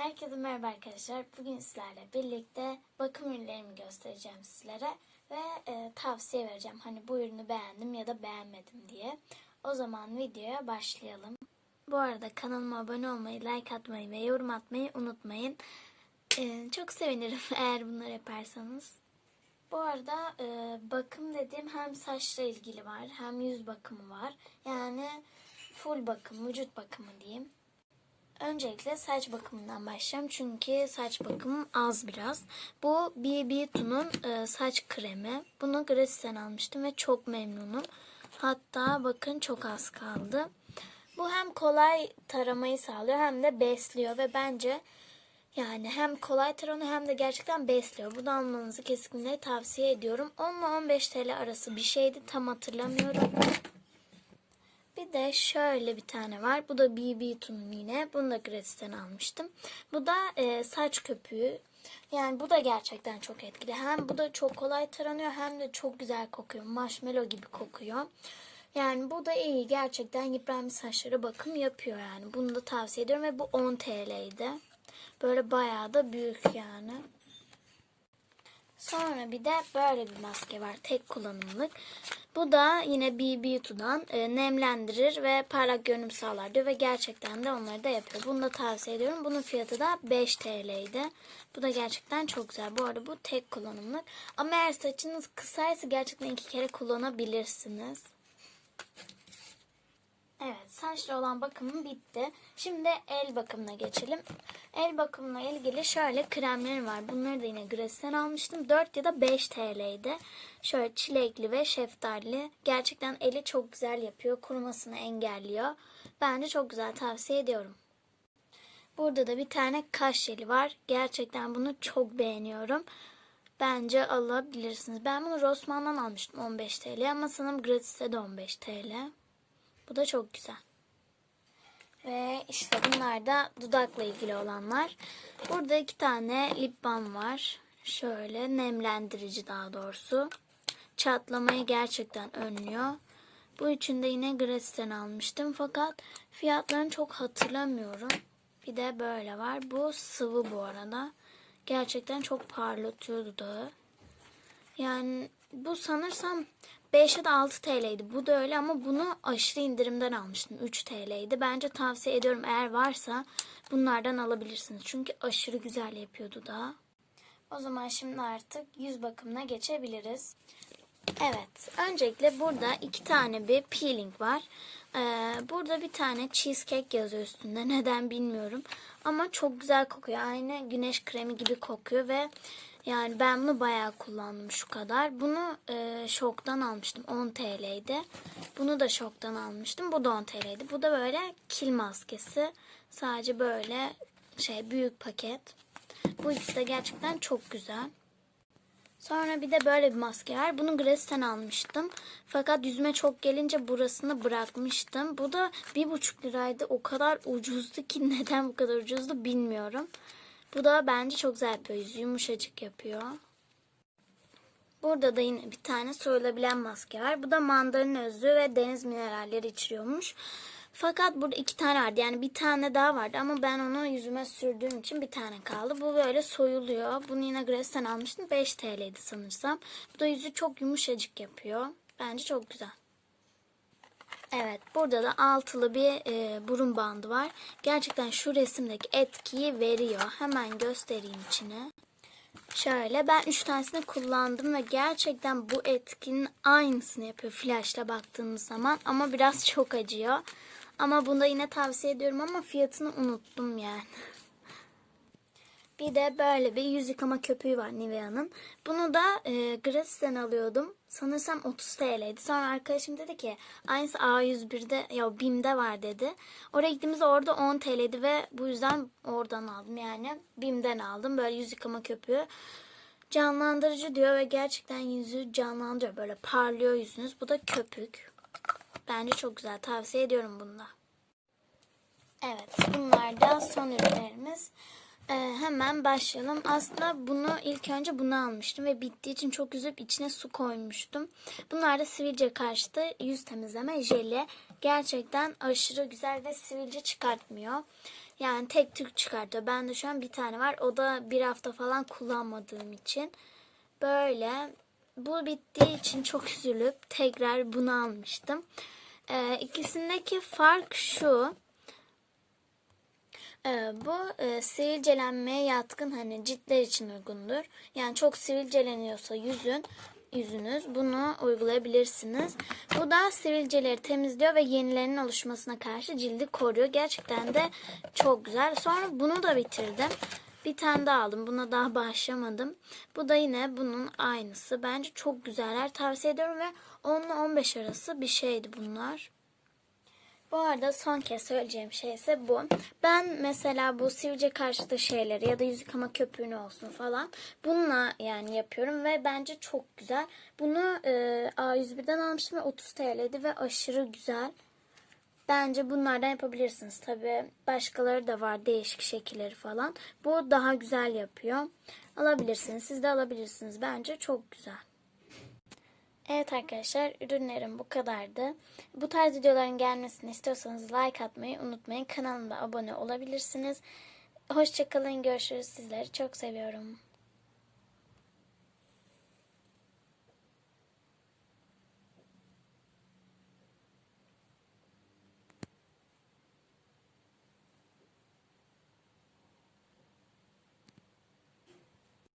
Herkese merhaba arkadaşlar. Bugün sizlerle birlikte bakım ürünlerimi göstereceğim sizlere ve e, tavsiye vereceğim. Hani bu ürünü beğendim ya da beğenmedim diye. O zaman videoya başlayalım. Bu arada kanalıma abone olmayı, like atmayı ve yorum atmayı unutmayın. E, çok sevinirim eğer bunları yaparsanız. Bu arada e, bakım dediğim hem saçla ilgili var hem yüz bakımı var. Yani full bakım, vücut bakımı diyeyim. Öncelikle saç bakımından başlayacağım çünkü saç bakımım az biraz. Bu BB2'nun e, saç kremi. Bunu Gratis'ten almıştım ve çok memnunum. Hatta bakın çok az kaldı. Bu hem kolay taramayı sağlıyor hem de besliyor ve bence yani hem kolay taranıyor hem de gerçekten besliyor. Bunu almanızı kesinlikle tavsiye ediyorum. 10 ile 15 TL arası bir şeydi tam hatırlamıyorum. Bir de şöyle bir tane var. Bu da BB Tun'un yine. Bunu da Gratis'ten almıştım. Bu da e, saç köpüğü. Yani bu da gerçekten çok etkili. Hem bu da çok kolay taranıyor hem de çok güzel kokuyor. Marshmallow gibi kokuyor. Yani bu da iyi. Gerçekten yıpranmış saçlara bakım yapıyor yani. Bunu da tavsiye ediyorum ve bu 10 TL'ydi. Böyle bayağı da büyük yani. Sonra bir de böyle bir maske var. Tek kullanımlık. Bu da yine BB2'dan e, nemlendirir ve parlak görünüm sağlar diyor ve gerçekten de onları da yapıyor. Bunu da tavsiye ediyorum. Bunun fiyatı da 5 TL'ydi. Bu da gerçekten çok güzel. Bu arada bu tek kullanımlık. Ama eğer saçınız kısaysa gerçekten iki kere kullanabilirsiniz. Evet saçla olan bakımım bitti. Şimdi el bakımına geçelim. El bakımına ilgili şöyle kremlerim var. Bunları da yine Gratis'ten almıştım. 4 ya da 5 TL'ydi. Şöyle çilekli ve şeftali. Gerçekten eli çok güzel yapıyor. Kurumasını engelliyor. Bence çok güzel tavsiye ediyorum. Burada da bir tane kaş jeli var. Gerçekten bunu çok beğeniyorum. Bence alabilirsiniz. Ben bunu Rossmann'dan almıştım 15 TL ama sanırım Gratis'te de 15 TL. Bu da çok güzel. Ve işte bunlar da dudakla ilgili olanlar. Burada iki tane lip balm var. Şöyle nemlendirici daha doğrusu. Çatlamayı gerçekten önlüyor. Bu üçünü de yine Gratis'ten almıştım. Fakat fiyatlarını çok hatırlamıyorum. Bir de böyle var. Bu sıvı bu arada. Gerçekten çok parlatıyor dudağı. Yani bu sanırsam 5 ya da 6 TL'ydi. Bu da öyle ama bunu aşırı indirimden almıştım. 3 TL'ydi. Bence tavsiye ediyorum eğer varsa bunlardan alabilirsiniz. Çünkü aşırı güzel yapıyordu da. O zaman şimdi artık yüz bakımına geçebiliriz. Evet. Öncelikle burada iki tane bir peeling var. Ee, burada bir tane cheesecake yazıyor üstünde. Neden bilmiyorum. Ama çok güzel kokuyor. Aynı güneş kremi gibi kokuyor ve yani ben bunu bayağı kullandım şu kadar. Bunu e, şoktan almıştım. 10 TL'ydi. Bunu da şoktan almıştım. Bu da 10 TL'ydi. Bu da böyle kil maskesi. Sadece böyle şey büyük paket. Bu ikisi de gerçekten çok güzel. Sonra bir de böyle bir maske var. Bunu Gratis'ten almıştım. Fakat yüzüme çok gelince burasını bırakmıştım. Bu da bir buçuk liraydı. O kadar ucuzdu ki neden bu kadar ucuzdu bilmiyorum. Bu da bence çok güzel yapıyor. Yüzü yumuşacık yapıyor. Burada da yine bir tane soyulabilen maske var. Bu da mandalina özü ve deniz mineralleri içeriyormuş. Fakat burada iki tane vardı. Yani bir tane daha vardı ama ben onu yüzüme sürdüğüm için bir tane kaldı. Bu böyle soyuluyor. Bunu yine Grace'ten almıştım. 5 TL'ydi sanırsam. Bu da yüzü çok yumuşacık yapıyor. Bence çok güzel. Evet burada da altılı bir e, burun bandı var. Gerçekten şu resimdeki etkiyi veriyor. Hemen göstereyim içine. Şöyle ben 3 tanesini kullandım ve gerçekten bu etkinin aynısını yapıyor flashla baktığınız zaman. Ama biraz çok acıyor. Ama bunu da yine tavsiye ediyorum ama fiyatını unuttum yani. Bir de böyle bir yüz yıkama köpüğü var Nivea'nın. Bunu da e, Gratis'ten alıyordum. Sanırsam 30 TL'ydi. Sonra arkadaşım dedi ki aynısı A101'de ya BİM'de var dedi. Oraya gittiğimizde orada 10 TL'ydi ve bu yüzden oradan aldım yani. BİM'den aldım böyle yüz yıkama köpüğü. Canlandırıcı diyor ve gerçekten yüzü canlandırıyor. Böyle parlıyor yüzünüz. Bu da köpük. Bence çok güzel. Tavsiye ediyorum bunu da. Evet bunlar da son ürünlerimiz. Ee, hemen başlayalım. Aslında bunu ilk önce bunu almıştım ve bittiği için çok üzüp içine su koymuştum. Bunlar da sivilce karşıtı yüz temizleme jeli. Gerçekten aşırı güzel ve sivilce çıkartmıyor. Yani tek tük çıkartıyor. Bende şu an bir tane var. O da bir hafta falan kullanmadığım için. Böyle bu bittiği için çok üzülüp tekrar bunu almıştım. Ee, ikisindeki fark şu. Ee, bu e, sivilcelenmeye yatkın hani ciltler için uygundur. Yani çok sivilceleniyorsa yüzün yüzünüz bunu uygulayabilirsiniz. Bu da sivilceleri temizliyor ve yenilerinin oluşmasına karşı cildi koruyor. Gerçekten de çok güzel. Sonra bunu da bitirdim. Bir tane daha aldım. Buna daha başlamadım. Bu da yine bunun aynısı. Bence çok güzeller. Tavsiye ediyorum ve 10 ile 15 arası bir şeydi bunlar. Bu arada son kez söyleyeceğim şey ise bu. Ben mesela bu sivilce karşıtı şeyleri ya da yüz yıkama köpüğünü olsun falan bununla yani yapıyorum ve bence çok güzel. Bunu e, A101'den almıştım ve 30 TL'di ve aşırı güzel. Bence bunlardan yapabilirsiniz. Tabi başkaları da var değişik şekilleri falan. Bu daha güzel yapıyor. Alabilirsiniz. Siz de alabilirsiniz. Bence çok güzel. Evet arkadaşlar ürünlerim bu kadardı. Bu tarz videoların gelmesini istiyorsanız like atmayı unutmayın. Kanalıma abone olabilirsiniz. Hoşçakalın görüşürüz. Sizleri çok seviyorum.